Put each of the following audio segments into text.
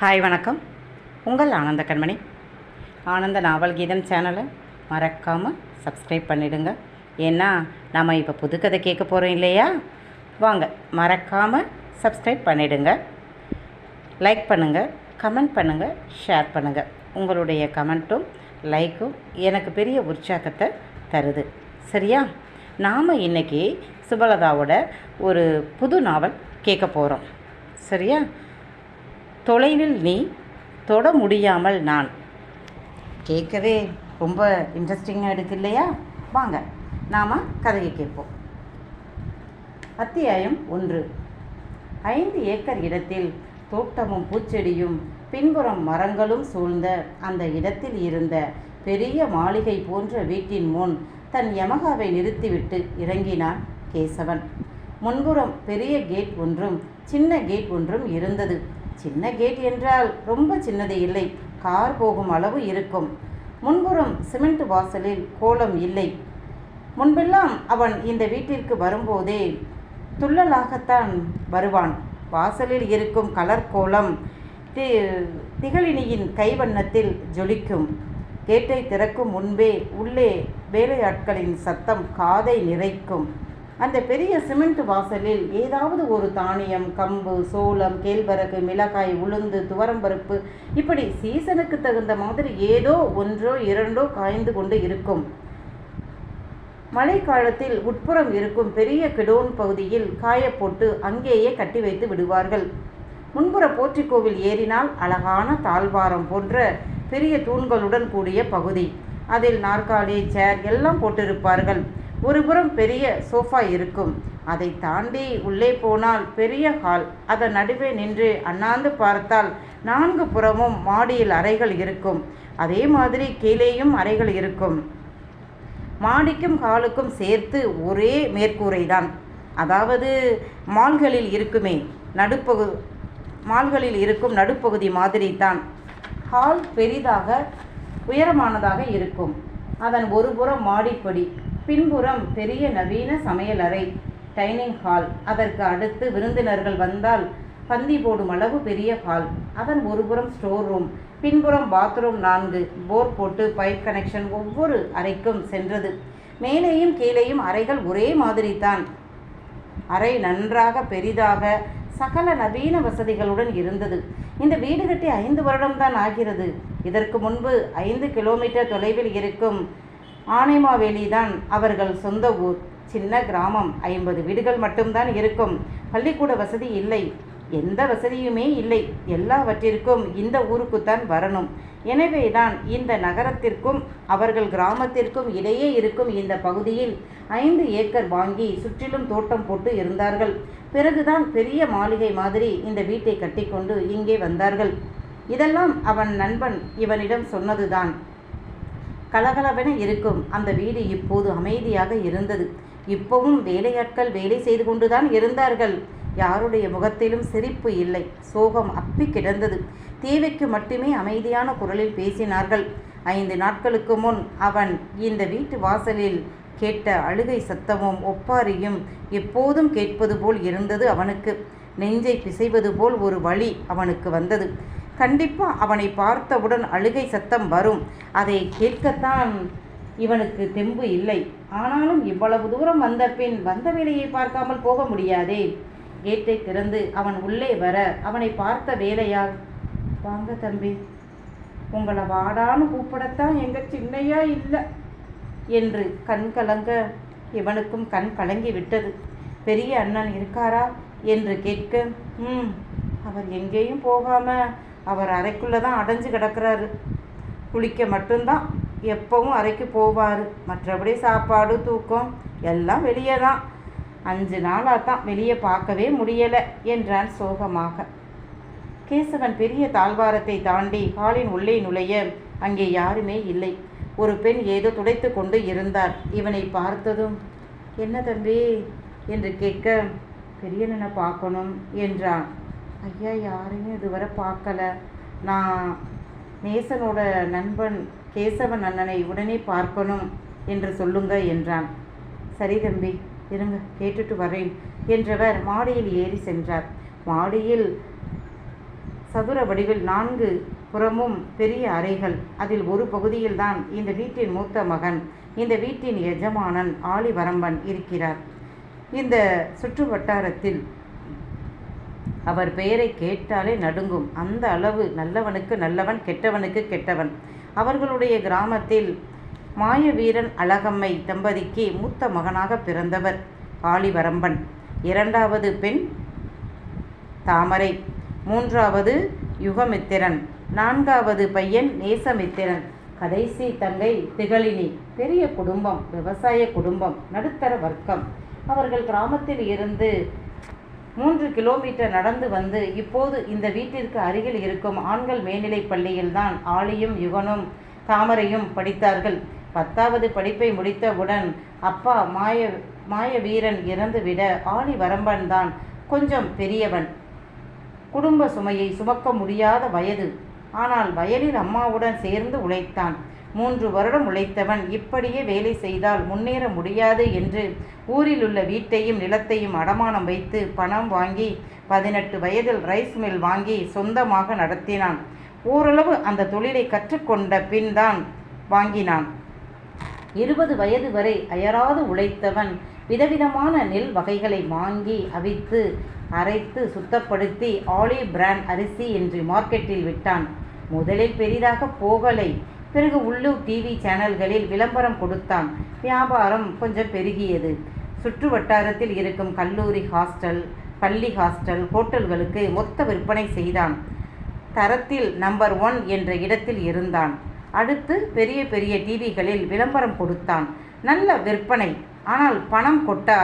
Hi வணக்கம். உங்கள் ஆனந்த கண்மணி. ஆனந்த நாவல் கீதம் சேனலை மறக்காமல் சப்ஸ்கிரைப் பண்ணிடுங்க. ஏன்னா நம்ம இப்போ புதுக்கதை கேட்க போகிறோம் இல்லையா? வாங்க மறக்காமல் சப்ஸ்கிரைப் பண்ணிடுங்க. லைக் பண்ணுங்கள் கமெண்ட் பண்ணுங்கள் ஷேர் பண்ணுங்கள் உங்களுடைய கமெண்ட்டும் லைக்கும் எனக்கு பெரிய உற்சாகத்தை தருது. சரியா? நாம் இன்னைக்கு சுபலதாவோட ஒரு புது நாவல் கேட்க போகிறோம் சரியா? தொலைவில் நீ தொட முடியாமல் நான். கேட்கவே ரொம்ப இன்ட்ரெஸ்டிங்காக இருக்கு இல்லையா? வாங்க நாம் கதையை கேட்போம். அத்தியாயம் ஒன்று. ஐந்து ஏக்கர் இடத்தில் தோட்டமும் பூச்செடியும் பின்புறம் மரங்களும் சூழ்ந்த அந்த இடத்தில் இருந்த பெரிய மாளிகை போன்ற வீட்டின் முன் தன் யமகாவை நிறுத்திவிட்டு இறங்கினான் கேசவன். முன்புறம் பெரிய கேட் ஒன்றும் சின்ன கேட் ஒன்றும் இருந்தது. சின்ன கேட் என்றால் ரொம்ப சின்னது இல்லை. கார் போகும் அளவு இருக்கும். முன்புறம் சிமெண்ட் வாசலில் கோலம் இல்லை. முன்பெல்லாம் அவன் இந்த வீட்டிற்கு வரும்போதே துள்ளலாகத்தான் வருவான். வாசலில் இருக்கும் கலர் கோலம் தி திகழினியின் கைவண்ணத்தில் ஜொலிக்கும். கேட்டை திறக்கும் முன்பே உள்ளே வேலையாட்களின் சத்தம் காதை நிறைக்கும். அந்த பெரிய சிமெண்ட் வாசலில் ஏதாவது ஒரு தானியம் கம்பு சோளம் கேழ்வரகு மிளகாய் உளுந்து துவரம்பருப்பு இப்படி சீசனுக்கு தகுந்த மாதிரி ஏதோ ஒன்றோ இரண்டோ காய்ந்து கொண்டு இருக்கும். மழைக்காலத்தில் உட்புறம் இருக்கும் பெரிய கிடோன் பகுதியில் காயப்போட்டு அங்கேயே கட்டி வைத்து விடுவார்கள். முன்புற போற்றிக்கோவில் ஏறினால் அழகான தாழ்வாரம் போன்ற பெரிய தூண்களுடன் கூடிய பகுதி. அதில் நாற்காலி சேர் எல்லாம் போட்டிருப்பார்கள். ஒருபுறம் பெரிய சோஃபா இருக்கும். அதை தாண்டி உள்ளே போனால் பெரிய ஹால். அதன் நடுவே நின்று அண்ணாந்து பார்த்தால் நான்கு புறமும் மாடியில் அறைகள் இருக்கும். அதே மாதிரி கீழேயும் அறைகள் இருக்கும். மாடிக்கும் ஹாலுக்கும் சேர்த்து ஒரே மேற்கூரைதான். அதாவது மால்களில் இருக்குமே நடுப்பகு மால்களில் இருக்கும் நடுப்பகுதி மாதிரி தான் ஹால் பெரிதாக உயரமானதாக இருக்கும். அதன் ஒரு புறம் மாடிப்படி. பின்புறம் பெரிய நவீன சமையலறை டைனிங் ஹால். அதற்கு அடுத்து விருந்தினர்கள் வந்தால் பந்தி போடும் அளவு பெரிய ஹால். அதன் ஒருபுறம் ஸ்டோர் ரூம் பின்புறம் பாத்ரூம் நான்கு. போர் போட்டு பைப் கனெக்ஷன் ஒவ்வொரு அறைக்கும் சென்றது. மேலேயும் கீழேயும் அறைகள் ஒரே மாதிரி தான் அறை நன்றாக பெரிதாக சகல நவீன வசதிகளுடன் இருந்தது. இந்த வீடு கட்டி ஐந்து வருடம்தான் ஆகிறது. இதற்கு முன்பு ஐந்து கிலோமீட்டர் தொலைவில் இருக்கும் ஆனைமாவேலி தான் அவர்கள் சொந்த ஊர். சின்ன கிராமம் ஐம்பது வீடுகள் மட்டும்தான் இருக்கும். பள்ளிக்கூட வசதி இல்லை. எந்த வசதியுமே இல்லை. எல்லாவற்றிற்கும் இந்த ஊருக்குத்தான் வரணும். எனவே தான் இந்த நகரத்திற்கும் அவர்கள் கிராமத்திற்கும் இடையே இருக்கும் இந்த பகுதியில் ஐந்து ஏக்கர் வாங்கி சுற்றிலும் தோட்டம் போட்டு இருந்தார்கள். பிறகுதான் பெரிய மாளிகை மாதிரி இந்த வீட்டை கட்டிக்கொண்டு இங்கே வந்தார்கள். இதெல்லாம் அவன் நண்பன் இவனிடம் சொன்னதுதான். கலகலவென இருக்கும். அந்த வீடு இப்போது அமைதியாக இருந்தது. இப்பவும் வேலையாட்கள் வேலை செய்து கொண்டுதான் இருந்தார்கள். யாருடைய முகத்திலும் சிரிப்பு இல்லை. சோகம் அப்பி கிடந்தது. தேவைக்கு மட்டுமே அமைதியான குரலில் பேசினார்கள். ஐந்து நாட்களுக்கு முன் அவன் இந்த வீட்டு வாசலில் கேட்ட அழுகை சத்தமும் ஒப்பாரியும் எப்போதும் கேட்பது போல் இருந்தது அவனுக்கு. நெஞ்சை பிசைவது போல் ஒரு வழி அவனுக்கு வந்தது. கண்டிப்பாக அவனை பார்த்தவுடன் அழுகை சத்தம் வரும். அதை கேட்கத்தான் இவனுக்கு தெம்பு இல்லை. ஆனாலும் இவ்வளவு தூரம் வந்த பின் வந்த வேலையை பார்க்காமல் போக முடியாதே. கேட்டை திறந்து அவன் உள்ளே வர அவனை பார்த்த வேலையால் வாங்க தம்பி உங்களை வாடான்னு கூப்பிடத்தான் எங்கள் சின்னையா இல்லை என்று கண் கலங்க இவனுக்கும் கண் கலங்கி விட்டது. பெரிய அண்ணன் இருக்காரா? என்று கேட்க ம் அவர் எங்கேயும் போகாமல் அவர் அறைக்குள்ளே தான் அடைஞ்சு கிடக்கிறாரு. குளிக்க மட்டும்தான் எப்பவும் அறைக்கு போவார். மற்றபடி சாப்பாடு தூக்கம் எல்லாம் வெளியே தான். அஞ்சு நாளாக தான் வெளியே பார்க்கவே முடியலை என்றான் சோகமாக. கேசவன் பெரிய தாழ்வாரத்தை தாண்டி ஹாலின் உள்ளே நுழைய அங்கே யாருமே இல்லை. ஒரு பெண் ஏதோ துடைத்து கொண்டு இருந்தார். இவனை பார்த்ததும் என்ன தம்பி? என்று கேட்க பெரியனனை பார்க்கணும் என்றான். ஐயா யாரையும் இதுவரை பார்க்கல. நான் நேசனோட நண்பன் கேசவன் அண்ணனை உடனே பார்க்கணும் என்று சொல்லுங்க என்றான். சரி தம்பி இருங்க கேட்டுட்டு வரேன் என்றவர் மாடியில் ஏறி சென்றார். மாடியில் சதுர வடிவில் நான்கு புறமும் பெரிய அறைகள். அதில் ஒரு பகுதியில்தான் இந்த வீட்டின் மூத்த மகன் இந்த வீட்டின் எஜமானன் ஆலிவரம்பன் இருக்கிறார். இந்த சுற்று வட்டாரத்தில் அவர் பெயரை கேட்டாலே நடுங்கும். அந்த அளவு நல்லவனுக்கு நல்லவன் கெட்டவனுக்கு கெட்டவன். அவர்களுடைய கிராமத்தில் மாயவீரன் அழகம்மை தம்பதிக்கு மூத்த மகனாக பிறந்தவர் காளிவரம்பன். இரண்டாவது பெண் தாமரை. மூன்றாவது யுகமித்திரன். நான்காவது பையன் நேசமித்திரன். கடைசி தங்கை திகழினி. பெரிய குடும்பம் விவசாய குடும்பம் நடுத்தர வர்க்கம். அவர்கள் கிராமத்தில் இருந்து மூன்று கிலோமீட்டர் நடந்து வந்து இப்போது இந்த வீட்டிற்கு அருகில் இருக்கும் ஆண்கள் மேல்நிலைப் பள்ளியில்தான் ஆளியும் யுகனும் தாமரையும் படித்தார்கள். பத்தாவது படிப்பை முடித்தவுடன் அப்பா மாய மாய வீரன் இறந்துவிட ஆளி வரம்பன் தான் கொஞ்சம் பெரியவன். குடும்ப சுமையை சுமக்க முடியாத வயது. ஆனால் வயலில் அம்மாவுடன் சேர்ந்து உழைத்தான். மூன்று வருடம் உழைத்தவன் இப்படியே வேலை செய்தால் முன்னேற முடியாது என்று ஊரில் உள்ள வீட்டையும் நிலத்தையும் அடமானம் வைத்து பணம் வாங்கி பதினெட்டு வயதில் ரைஸ் மில் வாங்கி சொந்தமாக நடத்தினான். ஓரளவு அந்த தொழிலை கற்றுக்கொண்ட பின் தான் வாங்கினான். இருபது வயது வரை அயராது உழைத்தவன் விதவிதமான நெல் வகைகளை வாங்கி அவித்து அரைத்து சுத்தப்படுத்தி ஆலிவ் பிராண்ட் அரிசி என்று மார்க்கெட்டில் விட்டான். முதலில் பெரிதாக போகலை. பிறகு உள்ளூர் டிவி சேனல்களில் விளம்பரம் கொடுத்தான் வியாபாரம் கொஞ்சம் பெருகியது. சுற்று வட்டாரத்தில் இருக்கும் கல்லூரி ஹாஸ்டல் பள்ளி ஹாஸ்டல் ஹோட்டல்களுக்கு மொத்த விற்பனை செய்தான். தரத்தில் நம்பர் ஒன் என்ற இடத்தில் இருந்தான். அடுத்து பெரிய பெரிய டிவிகளில் விளம்பரம் கொடுத்தான். நல்ல விற்பனை. ஆனால் பணம் கொட்டா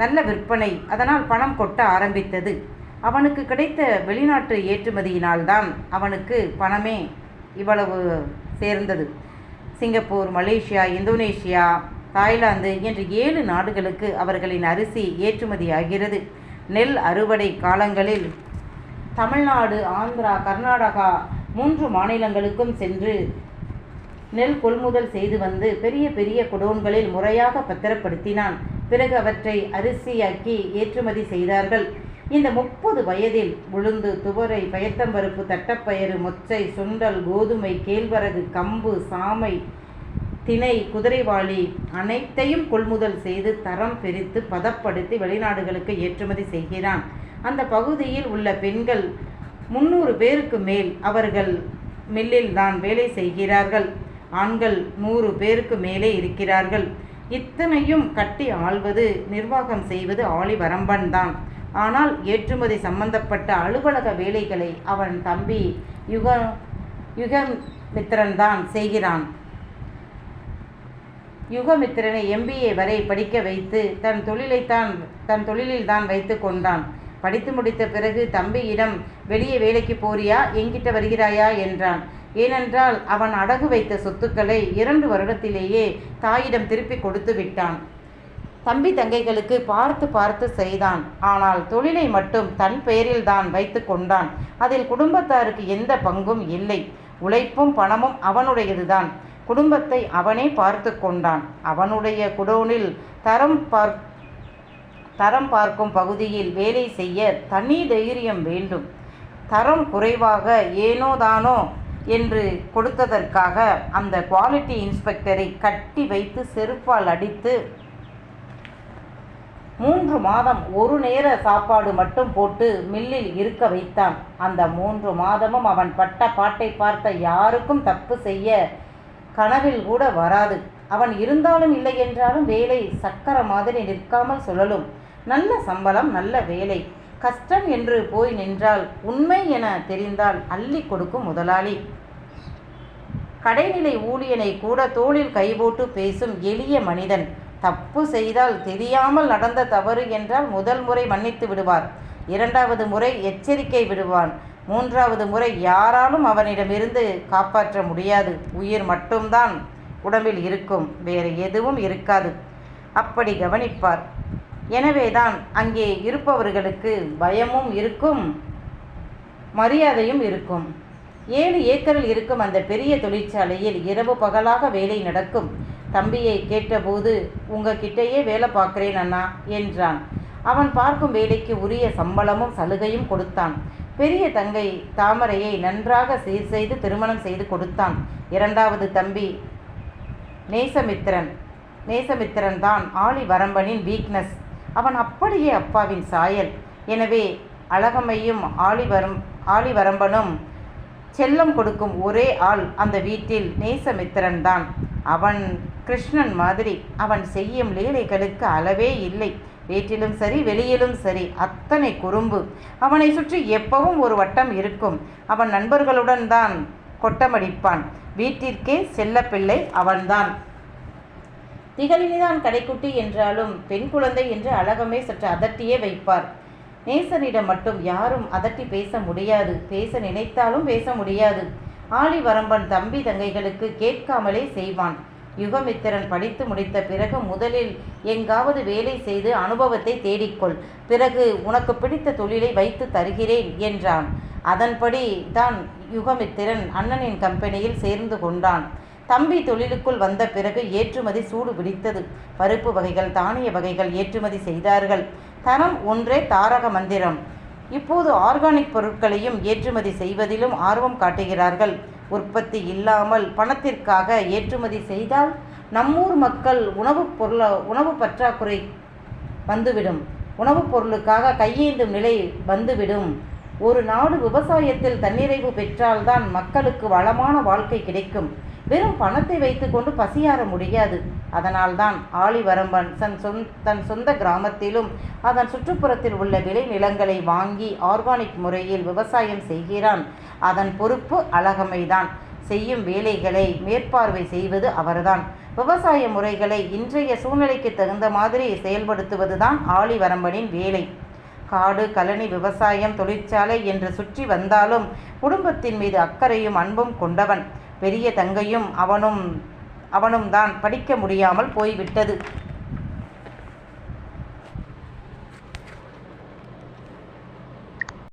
நல்ல விற்பனை. அதனால் பணம் கொட்ட ஆரம்பித்தது. அவனுக்கு கிடைத்த வெளிநாட்டு ஏற்றுமதியினால்தான் அவனுக்கு பணமே இவ்வளவு சேர்ந்தது. சிங்கப்பூர் மலேசியா இந்தோனேஷியா தாய்லாந்து என்று ஏழு நாடுகளுக்கு அவர்களின் அரிசி ஏற்றுமதி ஆகிறது நெல் அறுவடை காலங்களில் தமிழ்நாடு ஆந்திரா கர்நாடகா மூன்று மாநிலங்களுக்கும் சென்று நெல் கொள்முதல் செய்து வந்து பெரிய பெரிய குடோன்களில் முறையாக பத்திரப்படுத்தினான். பிறகு அவற்றை அரிசியாக்கி ஏற்றுமதி செய்தார்கள். இந்த முப்பது வயதில் உளுந்து துவரை பயத்தம்பருப்பு தட்டப்பயிறு மொச்சை சுண்டல் கோதுமை கேழ்வரகு கம்பு சாமை திணை குதிரைவாளி அனைத்தையும் கொள்முதல் செய்து தரம் பிரித்து பதப்படுத்தி வெளிநாடுகளுக்கு ஏற்றுமதி செய்கிறான். அந்த பகுதியில் உள்ள பெண்கள் முன்னூறு பேருக்கு மேல் அவர்கள் மில்லில் தான் வேலை செய்கிறார்கள். ஆண்கள் நூறு பேருக்கு மேலே இருக்கிறார்கள். இத்தனையும் கட்டி ஆள்வது நிர்வாகம் செய்வது ஆளிவரம்பன் தான். ஆனால் ஏற்றுமதி சம்பந்தப்பட்ட அலுவலக வேலைகளை அவன் தம்பி யுக யுகமித்திரன்தான் செய்கிறான். யுகமித்திரனை எம்பிஏ வரை படிக்க வைத்து தன் தொழிலைத்தான் தன் தொழிலில் தான் வைத்து கொண்டான். படித்து முடித்த பிறகு தம்பியிடம் வெளியே வேலைக்கு போறியா? எங்கிட்ட வருகிறாயா? என்றான். ஏனென்றால் அவன் அடகு வைத்த சொத்துக்களை இரண்டு வருடத்திலேயே தாயிடம் திருப்பி கொடுத்து விட்டான். தம்பி தங்கைகளுக்கு பார்த்து பார்த்து செய்தான். ஆனால் தொழிலை மட்டும் தன் பெயரில் தான் வைத்து கொண்டான். அதில் குடும்பத்தாருக்கு எந்த பங்கும் இல்லை. உழைப்பும் பணமும் அவனுடையதுதான். குடும்பத்தை அவனே பார்த்து கொண்டான். அவனுடைய குடோனில் தரம் பார் தரம் பார்க்கும் பகுதியில் வேலை செய்ய தனி தைரியம் வேண்டும். தரம் குறைவாக ஏனோ தானோ என்று கொடுத்ததற்காக அந்த குவாலிட்டி இன்ஸ்பெக்டரை கட்டி வைத்து செருப்பால் அடித்து மூன்று மாதம் ஒரு நேர சாப்பாடு மட்டும் போட்டு மில்லில் இருக்க வைத்தான். அந்த மூன்று மாதமும் அவன் பட்ட பாட்டை பார்த்த யாருக்கும் தப்பு செய்ய கனவில் கூட வராது. அவன் இருந்தாலும் இல்லை என்றாலும் வேலை சக்கர மாதிரி நிற்காமல் சுழலும். நல்ல சம்பளம் நல்ல வேலை. கஷ்டம் என்று போய் நின்றால் உண்மை என தெரிந்தால் அள்ளி கொடுக்கும் முதலாளி. கடைநிலை ஊழியனை கூட தோளில் கைபோட்டு பேசும் எளிய மனிதன். தப்பு செய்தால் தெரியாமல் நடந்த தவறு என்றால் முதல் முறை மன்னித்து விடுவார். இரண்டாவது முறை எச்சரிக்கை விடுவான். மூன்றாவது முறை யாராலும் அவனிடமிருந்து காப்பாற்ற முடியாது. உயிர் மட்டும்தான் உடம்பில் இருக்கும். வேறு எதுவும் இருக்காது. அப்படி கவனிப்பார். எனவேதான் அங்கே இருப்பவர்களுக்கு பயமும் இருக்கும் மரியாதையும் இருக்கும். ஏழு ஏக்கரில் இருக்கும் அந்த பெரிய தொழிற்சாலையில் இரவு பகலாக வேலை நடக்கும். தம்பியை கேட்டபோது உங்ககிட்டயே வேலை பார்க்குறேன் அண்ணா என்றான். அவன் பார்க்கும் வேலைக்கு உரிய சம்பளமும் சலுகையும் கொடுத்தான். பெரிய தங்கை தாமரையை நன்றாக சீர் செய்து திருமணம் செய்து கொடுத்தான். இரண்டாவது தம்பி நேசமித்திரன். நேசமித்திரன் தான் ஆளி வரம்பனின் வீக்னஸ் அவன் அப்படியே அப்பாவின் சாயல். எனவே அழகமையும் ஆளிவரம் ஆளிவரம்பனும் செல்லம் கொடுக்கும் ஒரே ஆள் அந்த வீட்டில் நேசமித்திரன் தான். அவன் கிருஷ்ணன் மாதிரி. அவன் செய்யும் லீலைகளுக்கு அளவே இல்லை. வீட்டிலும் சரி வெளியிலும் சரி அத்தனை குறும்பு. அவனை சுற்றி எப்பவும் ஒரு வட்டம் இருக்கும். அவன் நண்பர்களுடன் தான் கொட்டமடிப்பான். வீட்டிற்கே செல்லப்பிள்ளை அவன்தான். திகழினிதான் கடைக்குட்டி என்றாலும் பெண் குழந்தை என்று அழகமே சற்று அதட்டியே வைப்பார். நேசனிடம் மட்டும் யாரும் அதட்டி பேச முடியாது. பேச நினைத்தாலும் பேச முடியாது. ஆளி வரம்பன் தம்பி தங்கைகளுக்கு கேட்காமலே செய்வான். யுகமித்திரன் படித்து முடித்த பிறகு முதலில் எங்காவது வேலை செய்து அனுபவத்தை தேடிக்கொள். பிறகு உனக்கு பிடித்த தொழிலை வைத்து தருகிறேன் என்றான். அதன்படி தான் யுகமித்திரன் அண்ணனின் கம்பெனியில் சேர்ந்து கொண்டான். தம்பி தொழிலுக்குள் வந்த பிறகு ஏற்றுமதி சூடு பிடித்தது. பருப்பு வகைகள் தானிய வகைகள் ஏற்றுமதி செய்தார்கள். தரம் ஒன்றே தாரக மந்திரம். இப்போது ஆர்கானிக் பொருட்களையும் ஏற்றுமதி செய்வதிலும் ஆர்வம் காட்டுகிறார்கள். உற்பத்தி இல்லாமல் பணத்திற்காக ஏற்றுமதி செய்தால் நம்மூர் மக்கள் உணவுப் பொருள உணவு பற்றாக்குறை வந்துவிடும். உணவுப் பொருளுக்காக கையேந்தும் நிலை வந்துவிடும். ஒரு நாடு விவசாயத்தில் தன்னிறைவு பெற்றால்தான் மக்களுக்கு வளமான வாழ்க்கை கிடைக்கும். வெறும் பணத்தை வைத்துக்கொண்டு பசியாற முடியாது. அதனால்தான் ஆளிவரம்பன் தன் சொந் தன் சொந்த கிராமத்திலும் அதன் சுற்றுப்புறத்தில் உள்ள விளை நிலங்களை வாங்கி ஆர்கானிக் முறையில் விவசாயம் செய்கிறான். அதன் பொறுப்பு அழகமைதான். செய்யும் வேலைகளை மேற்பார்வை செய்வது அவர்தான். விவசாய முறைகளை இன்றைய சூழ்நிலைக்கு தகுந்த மாதிரி செயல்படுத்துவதுதான் ஆழிவரம்பனின் வேலை. காடு கழனி விவசாயம் தொழிற்சாலை என்று சுற்றி வந்தாலும் குடும்பத்தின் மீது அக்கறையும் அன்பும் கொண்டவன். பெரிய தங்கையும் அவனும் அவனும் தான் படிக்க முடியாமல் போய்விட்டது.